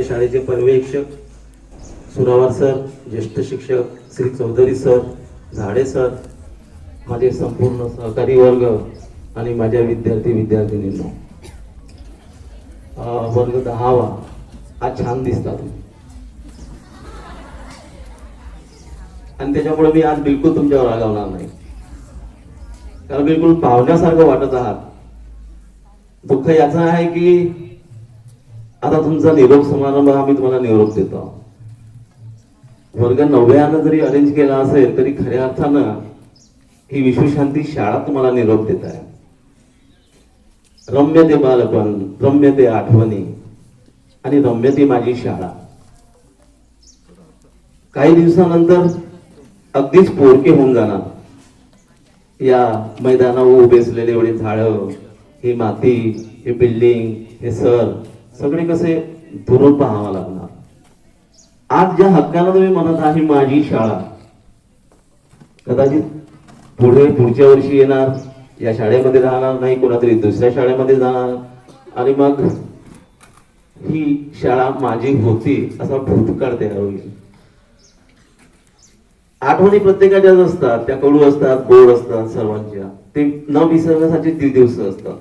या शाळेचे पर्यवेक्षक सुरावार सर ज्येष्ठ शिक्षक श्री चौधरी सर झाडे सर माझे संपूर्ण सहकारी वर्ग आणि माझ्या विद्यार्थी विद्यार्थिनींनो. वर्ग दहावा. हा छान दिसता तुम्ही. आणि त्याच्यामुळे मी आज बिलकुल तुमच्यावर रागावणार नाही. कारण बिलकुल पाहुण्यासारखं वाटत आहात. दुःख याचं आहे की आता तुमचा निरोप समारंभ आम्ही तुम्हाला निरोप देतो. वर्ग नवव्यानं जरी अरेंज केला असेल तरी खऱ्या अर्थानं ही विश्वशांती शाळा तुम्हाला निरोप देत आहे. रम्य ते बालपण रम्य ते आठवणी आणि रम्य ती माझी शाळा. काही दिवसानंतर अगदीच पोरके होऊन जाणार. या मैदानावर उभे असलेले एवढे झाडं ही माती हे बिल्डिंग हे सर सगळे कसे दुरून पाहावा लागणार? आज ज्या हक्काला तुम्ही म्हणत आहे माझी शाळा. कदाचित पुढे पुढच्या वर्षी येणार या शाळेमध्ये राहणार नाही कोणातरी दुसऱ्या शाळेमध्ये जाणार. आणि मग ही शाळा माझी होती असा भूतकाळ तयार होईल. आठवणी प्रत्येकाच्याच असतात त्या कडू असतात गोड असतात सर्वांच्या. ते न विसरण्यासाठी ती दिवस असतात.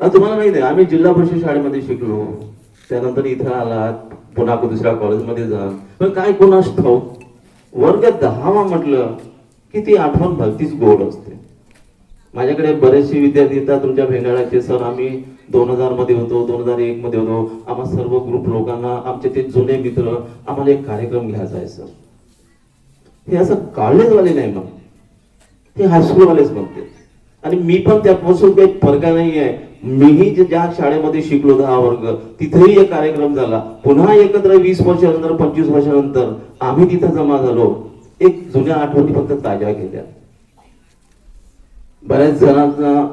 तुम्हाला नाही आहे आम्ही जिल्हा परिषद शाळेमध्ये शिकलो. त्यानंतर इथं आलात पुन्हा दुसऱ्या कॉलेजमध्ये जा पण काय कोणास ठाऊक? वर्ग दहावा म्हटलं की ती आठवण भक्तीच गोड असते. माझ्याकडे बरेचसे विद्यार्थी येतात तुमच्या भेंडाळ्याचे सर आम्ही दोन हजारमध्ये होतो दोन हजार एक मध्ये होतो. आम्हा सर्व ग्रुप लोकांना आमचे ते जुने मित्र आम्हाला एक कार्यक्रम घ्यायचा आहे सर. हे असं कॉलेजवाले नाही मग. हे हायस्कूलवालेच म्हणते आणि मी पण त्यापासून काही फरक नाही आहे मीही ज्या शाळेमध्ये शिकलो दहा वर्ग तिथेही एक कार्यक्रम झाला. पुन्हा एकत्र वीस वर्षानंतर पंचवीस वर्षानंतर आम्ही तिथं जमा झालो. एक जुन्या आठवणी फक्त ताज्या केल्या. बऱ्याच जणांना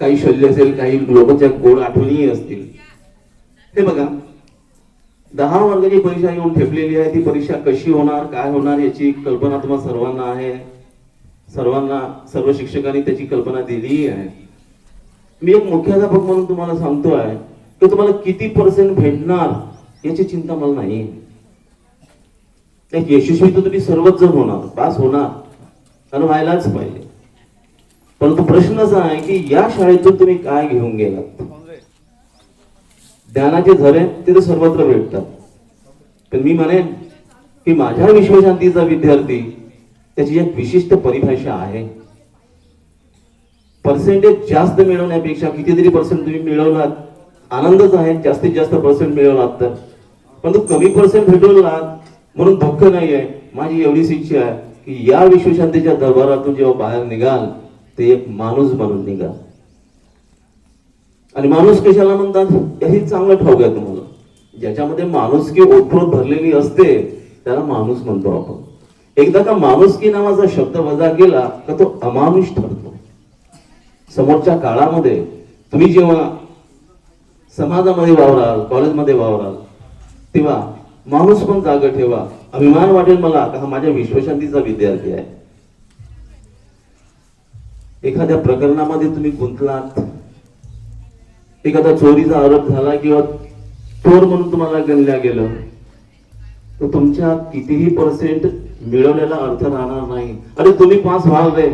काही शल्य असेल काही लोकांच्या गोड आठवणीही असतील. हे बघा दहा वर्गाची परीक्षा येऊन ठेपलेली आहे ती परीक्षा कशी होणार काय होणार याची कल्पना तुम्हाला सर्वांना आहे. सर्वांना सर्व शिक्षकांनी त्याची कल्पना दिलीही आहे. मी एक मुख्याध्यापक म्हणून तुम्हाला सांगतो आहे की तुम्हाला किती पर्सेंट भेटणार याची चिंता मला नाही. त्यात यशस्वी तर तुम्ही सर्वच जण होणार पास होणार कारण व्हायलाच पाहिजे. परंतु प्रश्न असा आहे की या शाळेतून तुम्ही काय घेऊन गेलात? ज्ञानाचे झरे ते तर सर्वत्र भेटतात. पण मी म्हणेन की माझ्या विश्वशांतीचा विद्यार्थी त्याची एक विशिष्ट परिभाषा आहे. पर्सेंटेज जास्त मिळवण्यापेक्षा कितीतरी पर्सेंट तुम्ही मिळवलात. आनंदच आहे जास्तीत जास्त पर्सेंट मिळवलात तर. परंतु कमी पर्सेंट भेटवलात म्हणून दुःख नाही आहे. माझी एवढीच इच्छा आहे की या विश्वशांतीच्या दरबारातून जेव्हा बाहेर निघाल ते एक माणूस म्हणून निघाल. आणि माणूस कशाला म्हणतात? हे चांगलं ठाऊक आहे तुम्हाला. ज्याच्यामध्ये माणुसकी ओतप्रोत भरलेली असते त्याला माणूस म्हणतो आपण. एकदा का माणुसकी नावाचा शब्द वजा केला तर तो अमानुष ठरतो. समोरच्या काळामध्ये तुम्ही जेव्हा समाजामध्ये वावराल कॉलेजमध्ये वावराल तेव्हा माणूस पण जागा ठेवा. अभिमान वाटेल मला का हा माझ्या विश्वशांतीचा विद्यार्थी आहे. एखाद्या प्रकरणामध्ये तुम्ही गुंतलात. एखादा चोरीचा आरोप झाला किंवा चोर म्हणून तुम्हाला गणल्या गेलं तर तुमच्या कितीही पर्सेंट मिळवलेला अर्थ राहणार नाही. अरे तुम्ही पास व्हाल रे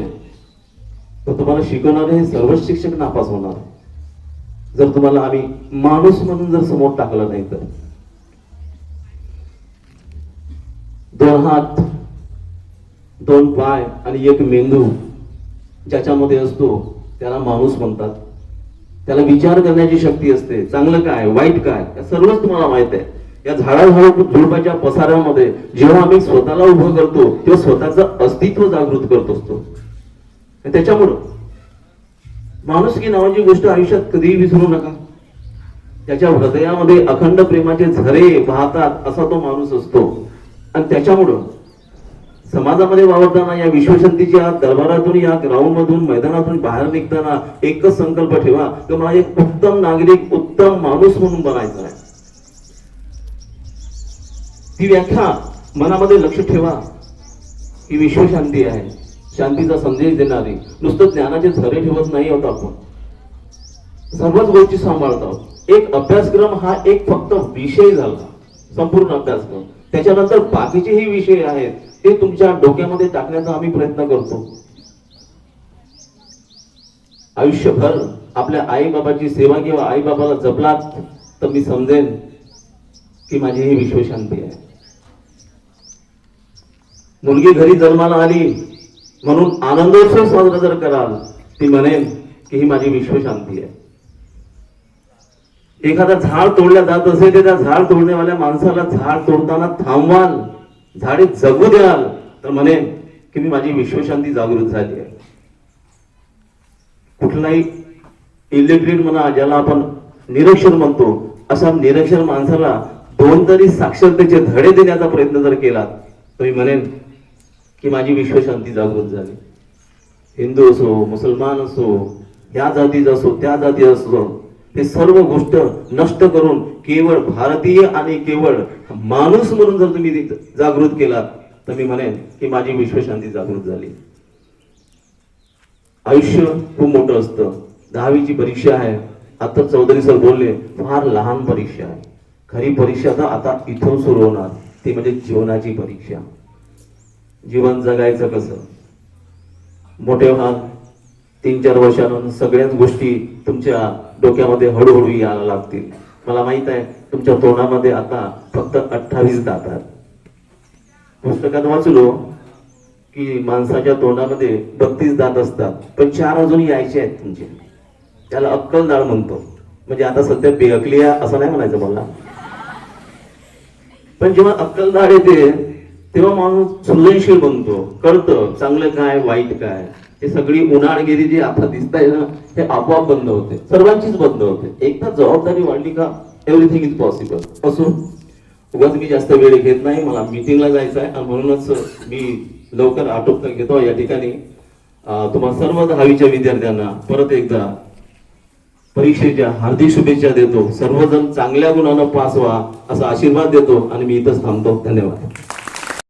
तर तुम्हाला शिकवणारे हे सर्वच शिक्षक नापास होणार. जर तुम्हाला आम्ही माणूस म्हणून जर समोर टाकलं नाही तर. दोन हात दोन पाय आणि एक मेंदू ज्याच्यामध्ये असतो त्याला माणूस म्हणतात. त्याला विचार करण्याची शक्ती असते. चांगलं काय वाईट काय या सर्वच तुम्हाला माहीत आहे. या झाडाझाड झुडपाच्या पसाऱ्यामध्ये जेव्हा आम्ही स्वतःला उभं करतो तेव्हा स्वतःचं अस्तित्व जागृत करत असतो. त्याच्यामुळं माणुसकी नावाची गोष्ट आयुष्यात कधीही विसरू नका. त्याच्या हृदयामध्ये अखंड प्रेमाचे झरे वाहतात असा तो माणूस असतो. आणि त्याच्यामुळं समाजामध्ये वावरताना या विश्वशांतीच्या दरबारातून या ग्राउंड मधून मैदानातून बाहेर निघताना एकच संकल्प ठेवा की मला एक उत्तम नागरिक उत्तम माणूस म्हणून बनायचा आहे. ती व्याख्या मनामध्ये लक्ष ठेवा. ही विश्वशांती आहे. शांतीचा संदेश देणारी. नुसतं ज्ञानाचे झरे ठेवत नाही होत आपण. सर्वच गोष्टी सांभाळत आहोत. एक अभ्यासक्रम हा एक फक्त विषय झाला. संपूर्ण अभ्यासक्रम. त्याच्यानंतर बाकीचेही विषय आहेत ते तुमच्या डोक्यामध्ये टाकण्याचा आम्ही प्रयत्न करतो. आयुष्यभर आपल्या आई बाबाची सेवा किंवा आई बाबाला जपलात तर मी समजेन की माझी ही विश्वशांती आहे. मुलगी घरी जन्माला आली म्हणून आनंदोत्सव साजरा जर कराल ती म्हणेन की ही माझी विश्वशांती आहे. एखादा झाड तोडल्या जात असेल तर त्या झाड तोडण्यावाल्या माणसाला झाड तोडताना थांबवाल झाडे जगू द्याल तर म्हणेन की मी माझी विश्वशांती जागृत झाली आहे. कुठलाही इलिटरेट म्हणा ज्याला आपण निरक्षर म्हणतो अशा निरक्षर माणसाला दोन तरी साक्षरतेचे धडे देण्याचा प्रयत्न जर केला तर मी म्हणेन की माझी विश्वशांती जागृत झाली. हिंदू असो मुसलमान असो या जातीचा असो त्या जाती असो ते सर्व गोष्ट नष्ट करून केवळ भारतीय आणि केवळ माणूस म्हणून जर तुम्ही जागृत केलात तर मी म्हणेन की माझी विश्वशांती जागृत झाली. आयुष्य खूप मोठं असतं. दहावीची परीक्षा आहे. आता चौधरी सर बोलले फार लहान परीक्षा आहे. खरी परीक्षा तर आता इथून सुरू होणार. ती म्हणजे जीवनाची परीक्षा. जीवन जगायचं कसं? मोठे व्हाल तीन चार वर्षानंतर सगळ्याच गोष्टी तुमच्या डोक्यामध्ये हळूहळू यायला लागतील. मला माहीत आहे तुमच्या तोंडामध्ये आता फक्त अठ्ठावीस दातात. पुस्तकात वाचलो की माणसाच्या तोंडामध्ये बत्तीस दात असतात पण चार अजून यायचे आहेत तुमचे. त्याला अक्कलदाळ म्हणतो. म्हणजे आता सध्या बेअकली असं नाही म्हणायचं मला. पण जेव्हा अक्कलदाळ येते तेव्हा माणूस सृजनशील बनतो कळतं चांगलं काय वाईट काय हे सगळी उन्हाळगिरी जी आता दिसत आहे ना हे आपोआप बंद होते सर्वांचीच बंद होते. एकदा जबाबदारी वाढली का एव्हरीथिंग इज पॉसिबल असो उगाच मी जास्त वेळ घेत नाही मला मिटिंगला जायचं आहे आणि म्हणूनच मी लवकर आटोपता घेतो. या ठिकाणी तुम्हा सर्व दहावीच्या विद्यार्थ्यांना परत एकदा परीक्षेच्या हार्दिक शुभेच्छा देतो. सर्वजण चांगल्या गुणानं पास व्हा असा आशीर्वाद देतो आणि मी इथंच थांबतो. धन्यवाद.